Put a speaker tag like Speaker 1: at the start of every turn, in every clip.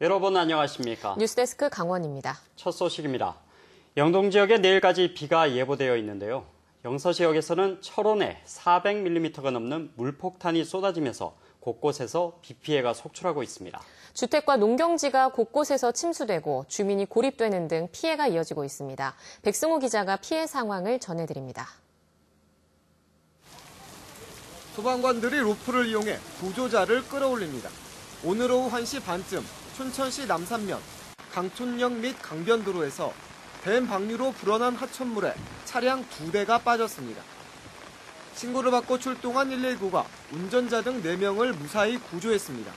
Speaker 1: 여러분 안녕하십니까?
Speaker 2: 뉴스데스크 강원입니다.
Speaker 1: 첫 소식입니다. 영동 지역에 내일까지 비가 예보되어 있는데요. 영서 지역에서는 철원에 400mm가 넘는 물폭탄이 쏟아지면서 곳곳에서 비 피해가 속출하고 있습니다.
Speaker 2: 주택과 농경지가 곳곳에서 침수되고 주민이 고립되는 등 피해가 이어지고 있습니다. 백승호 기자가 피해 상황을 전해드립니다.
Speaker 3: 소방관들이 로프를 이용해 구조자를 끌어올립니다. 오늘 오후 1시 반쯤 춘천시 남산면 강촌역 및 강변도로에서 댐 방류로 불어난 하천물에 차량 두 대가 빠졌습니다. 신고를 받고 출동한 119가 운전자 등 4명을 무사히 구조했습니다.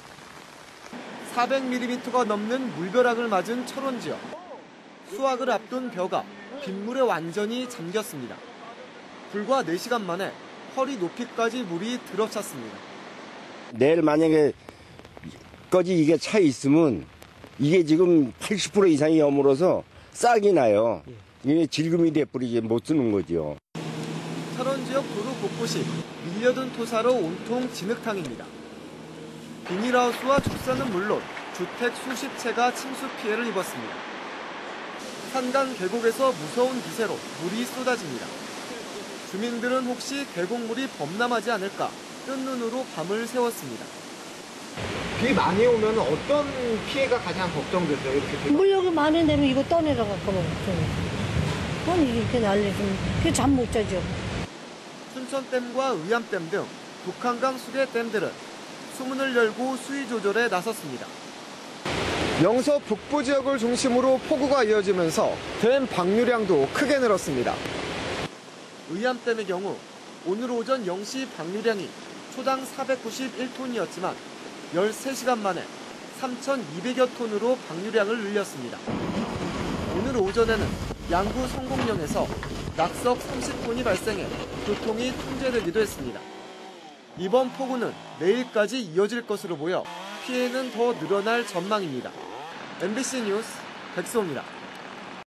Speaker 3: 400mm가 넘는 물벼락을 맞은 철원 지역. 수확을 앞둔 벼가 빗물에 완전히 잠겼습니다. 불과 4시간 만에 허리 높이까지 물이 들어찼습니다.
Speaker 4: 내일 만약에 까지 이게 차 있으면 이게 지금 80% 이상이 여물어서 싹이 나요. 이게 질금이 돼버리지 못 쓰는 거죠.
Speaker 3: 철원 지역 도로 곳곳이 밀려든 토사로 온통 진흙탕입니다. 비닐하우스와 축사는 물론 주택 수십 채가 침수 피해를 입었습니다. 산간 계곡에서 무서운 기세로 물이 쏟아집니다. 주민들은 혹시 계곡물이 범람하지 않을까 뜬 눈으로 밤을 새웠습니다.
Speaker 5: 비 많이 오면 어떤 피해가 가장 걱정되세요? 이렇게 비
Speaker 6: 물력이 많은 데는 이거 떠내려 갖고 뭐 좀. 아니 이렇게 난리 좀. 그 잠 못 자죠.
Speaker 3: 순천댐과 의암댐 등 북한강 수계 댐들은 수문을 열고 수위 조절에 나섰습니다. 영서 북부 지역을 중심으로 폭우가 이어지면서 댐 방류량도 크게 늘었습니다. 의암댐의 경우 오늘 오전 0시 방류량이 초당 491톤이었지만 13시간 만에 3,200여 톤으로 방류량을 늘렸습니다. 오늘 오전에는 양구 성공령에서 낙석 30톤이 발생해 교통이 통제되기도 했습니다. 이번 폭우는 내일까지 이어질 것으로 보여 피해는 더 늘어날 전망입니다. MBC 뉴스 백소입니다.